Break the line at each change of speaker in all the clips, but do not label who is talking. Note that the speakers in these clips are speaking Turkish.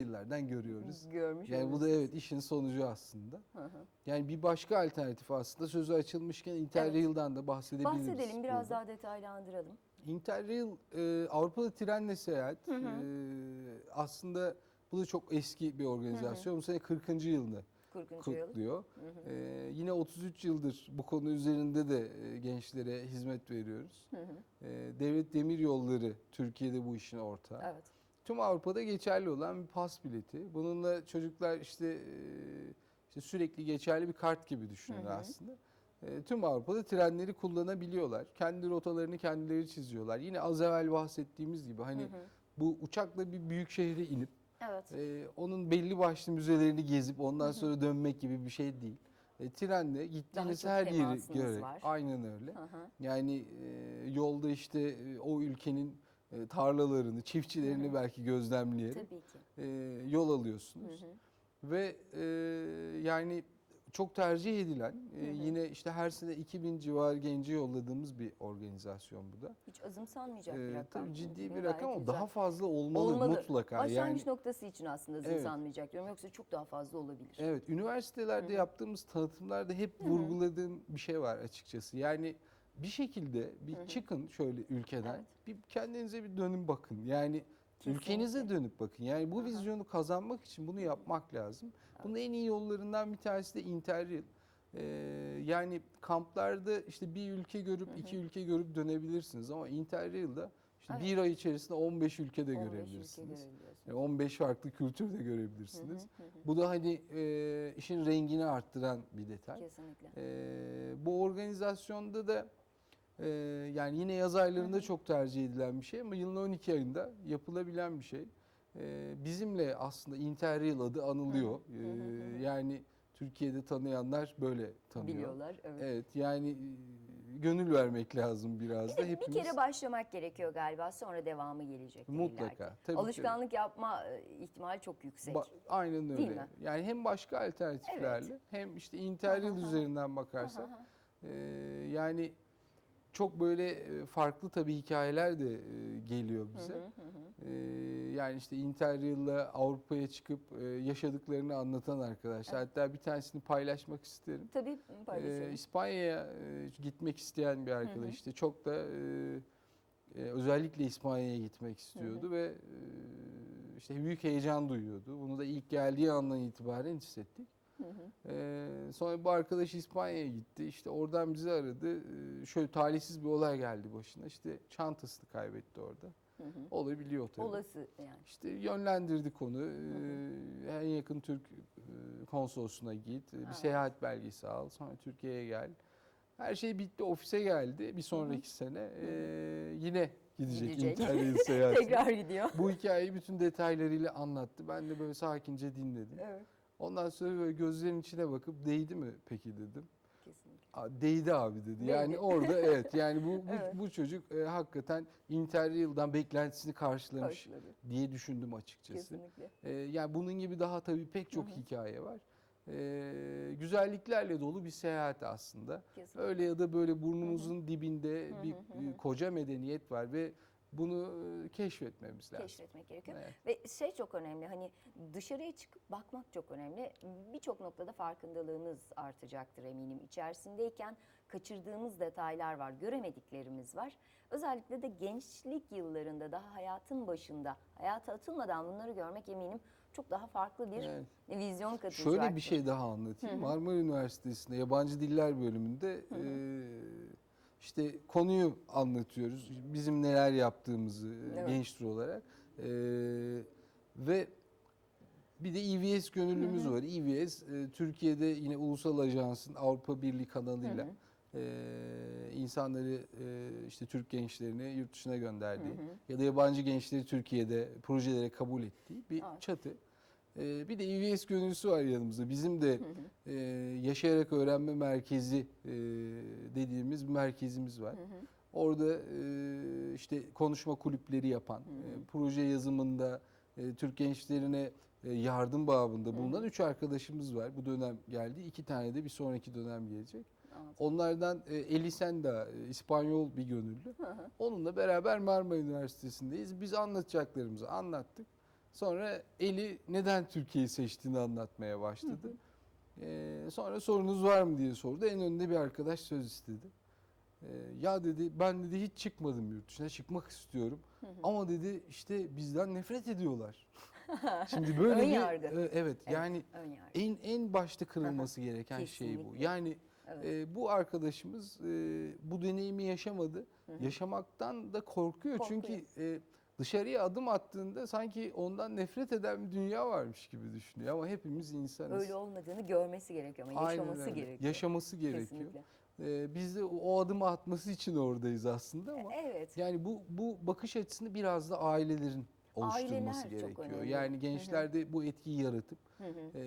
yıllardan görüyoruz.
Görmüş
Yani bu da evet işin sonucu aslında.
Hı hı.
Yani bir başka alternatif aslında sözü açılmışken Interrail'dan da bahsedebiliriz.
Bahsedelim biraz
burada.
daha detaylandıralım.
Interrail e, Avrupa'da trenle seyahat. E, aslında bu da çok eski bir organizasyon. Bu sene 40. yılını
40. yıl.
kutluyor. E, yine 33 yıldır bu konu üzerinde de e, gençlere hizmet veriyoruz. E, Devlet Demir Yolları Türkiye'de bu işin ortağı.
Evet.
Tüm Avrupa'da geçerli olan bir pas bileti. Bununla çocuklar işte e, işte sürekli geçerli bir kart gibi düşünün aslında. E, Tüm Avrupa'da trenleri kullanabiliyorlar. Kendi rotalarını kendileri çiziyorlar. Yine az evvel bahsettiğimiz gibi hani bu uçakla bir büyük şehre inip
Evet.
e, onun belli başlı müzelerini gezip ondan sonra dönmek gibi bir şey değil. E, trenle gittiğiniz her yeri
temasınız
göre
var.
aynen öyle.
Hı hı.
Yani e, yolda işte e, o ülkenin e, tarlalarını, çiftçilerini belki gözlemleyerek
Tabii ki.
e, yol alıyorsunuz. Ve e, yani çok tercih edilen e, yine işte her sene 2000 civar genci yolladığımız bir organizasyon bu da.
Hiç azımsanmayacak bir
E,
rakam.
tabii ciddi bir rakam ama daha fazla olmalı,
Olmalı.
mutlaka.
Başlangıç
yani
noktası için aslında azımsanmayacak diyorum. Yoksa çok daha fazla olabilir.
Evet, üniversitelerde yaptığımız tanıtımlarda hep vurguladığım bir şey var açıkçası. Yani bir şekilde bir çıkın şöyle ülkeden,
Evet.
bir kendinize bir dönün bakın. Yani
Kesinlikle.
ülkenize dönüp bakın. Yani bu vizyonu kazanmak için bunu yapmak lazım. Bunun en iyi yollarından bir tanesi de Interrail. Ee, yani kamplarda işte bir ülke görüp iki ülke görüp dönebilirsiniz ama Interrail'da işte
Evet.
bir ay içerisinde 15 ülkede
15 ülke
görebilirsiniz.
görebiliyorsunuz.
Yani 15 farklı kültür de görebilirsiniz. Bu da hani e, işin rengini arttıran bir detay.
Kesinlikle.
E, bu organizasyonda da e, yani yine yaz aylarında çok tercih edilen bir şey ama yılın 12 ayında yapılabilen bir şey. E, bizimle aslında Interrail adı anılıyor. E, yani Türkiye'de tanıyanlar böyle tanıyor.
Biliyorlar. Evet.
Evet yani e, gönül vermek lazım biraz da
Bir
hepimiz.
kere başlamak gerekiyor galiba sonra devamı gelecek.
Mutlaka, tabii ki.
Alışkanlık yapma e, ihtimali çok yüksek.
Ba- aynen
Değil
öyle.
mi?
Yani hem başka alternatiflerle hem işte Interrail üzerinden bakarsak e, yani çok böyle e, farklı tabii hikayeler de e, geliyor bize. E, yani işte Interrail'le Avrupa'ya çıkıp yaşadıklarını anlatan arkadaşlar. Hatta bir tanesini paylaşmak isterim.
Tabii paylaşalım.
İspanya'ya gitmek isteyen bir arkadaş işte çok da özellikle İspanya'ya gitmek istiyordu ve e, işte büyük heyecan duyuyordu. Bunu da ilk geldiği andan itibaren hissettik. Ee, sonra bu arkadaş İspanya'ya gitti. İşte oradan bizi aradı. Ee, şöyle talihsiz bir olay geldi başına. İşte çantasını kaybetti orada. Olabiliyor tabii.
Olası yani.
İşte yönlendirdik onu. Ee, En yakın Türk e, konsolosuna git. Bir seyahat belgesi al. Sonra Türkiye'ye gel. Her şey bitti. Ofise geldi. Bir sonraki sene e, yine gidecek,
Gidecek.
Interrail seyahati.
Tekrar gidiyor.
Bu hikayeyi bütün detaylarıyla anlattı. Ben de böyle sakince dinledim.
Evet.
Ondan sonra böyle gözlerin içine bakıp değdi mi peki dedim.
Kesinlikle.
Değdi abi dedi.
Değdi.
Yani orada evet yani bu bu,
Evet.
bu çocuk e, hakikaten Interrail'dan beklentisini karşılamış
Karşıladı.
diye düşündüm açıkçası.
Kesinlikle.
E, yani bunun gibi daha tabii pek çok hikaye var. E, güzelliklerle dolu bir seyahat aslında.
Kesinlikle.
Öyle ya da böyle burnumuzun dibinde bir e, koca medeniyet var ve bunu keşfetmemiz lazım.
keşfetmek gerekiyor.
Evet.
Ve şey çok önemli hani dışarıya çıkıp bakmak çok önemli. Birçok noktada farkındalığımız artacaktır eminim. İçerisindeyken kaçırdığımız detaylar var, göremediklerimiz var. Özellikle de gençlik yıllarında daha hayatın başında, hayata atılmadan bunları görmek eminim çok daha farklı bir
Evet.
vizyon katacak.
Şöyle bir şey daha anlatayım. Marmara Üniversitesi'nde yabancı diller bölümünde e, işte konuyu anlatıyoruz. Bizim neler yaptığımızı e,
Evet.
gençler olarak. E, ve bir de EVS gönüllümüz var. EVS e, Türkiye'de yine ulusal ajansın Avrupa Birliği kanalıyla e, insanları e, işte Türk gençlerini yurt dışına gönderdiği ya da yabancı gençleri Türkiye'de projelere kabul ettiği bir
Evet.
çatı. E, bir de EVS gönüllüsü var yanımızda. Bizim de e, yaşayarak öğrenme merkezi e, dediğimiz bir merkezimiz var. Orada e, işte konuşma kulüpleri yapan, e, proje yazımında e, Türk gençlerine e, yardım babında bulunan üç arkadaşımız var. Bu dönem geldi. İki tane de bir sonraki dönem gelecek.
Anladım.
Onlardan e, Elisenda, e, İspanyol bir gönüllü. Onunla beraber Marmara Üniversitesi'ndeyiz. Biz anlatacaklarımızı anlattık. Sonra Eli neden Türkiye'yi seçtiğini anlatmaya başladı. Ee, sonra sorunuz var mı diye sordu. En önünde bir arkadaş söz istedi. Ee, ya dedi ben dedi hiç çıkmadım yurt dışına çıkmak istiyorum. Ama dedi işte bizden nefret ediyorlar. Şimdi böyle
Ön
bir e, evet,
Evet,
yani
ön yargı.
en en başta kırılması gereken şey bu. Yani
Evet.
e, bu arkadaşımız e, bu deneyimi yaşamadı. Yaşamaktan da korkuyor,
Korkuyor.
çünkü e, dışarıya adım attığında sanki ondan nefret eden bir dünya varmış gibi düşünüyor ama hepimiz insanız.
Öyle olmadığını görmesi gerekiyor ama
Aynen
yaşaması
öyle.
gerekiyor.
Yaşaması gerekiyor.
Kesinlikle.
E, biz de o, o adımı atması için oradayız aslında ama
Evet.
yani bu bu bakış açısını biraz da ailelerin oluşturması
Aileler çok
gerekiyor.
önemli.
Yani gençlerde bu etkiyi yaratıp e,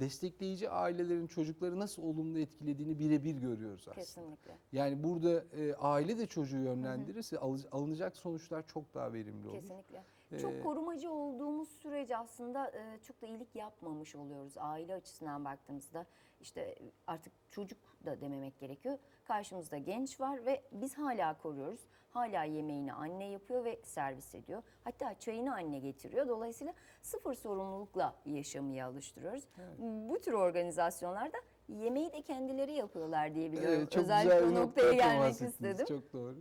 destekleyici ailelerin çocukları nasıl olumlu etkilediğini birebir görüyoruz aslında.
Kesinlikle.
Yani burada e, aile de çocuğu yönlendirirse alı- alınacak sonuçlar çok daha verimli olur.
Kesinlikle.
Ee,
Çok korumacı olduğumuz sürece aslında e, çok da iyilik yapmamış oluyoruz. Aile açısından baktığımızda işte artık çocuk da dememek gerekiyor. Karşımızda genç var ve biz hala koruyoruz. Hala yemeğini anne yapıyor ve servis ediyor. Hatta çayını anne getiriyor. Dolayısıyla sıfır sorumlulukla yaşamaya alıştırıyoruz. Bu tür organizasyonlarda yemeği de kendileri yapıyorlar diye biliyorum.
Evet, çok
Özellikle
güzel
o noktaya gelmek istedim.
Çok doğru.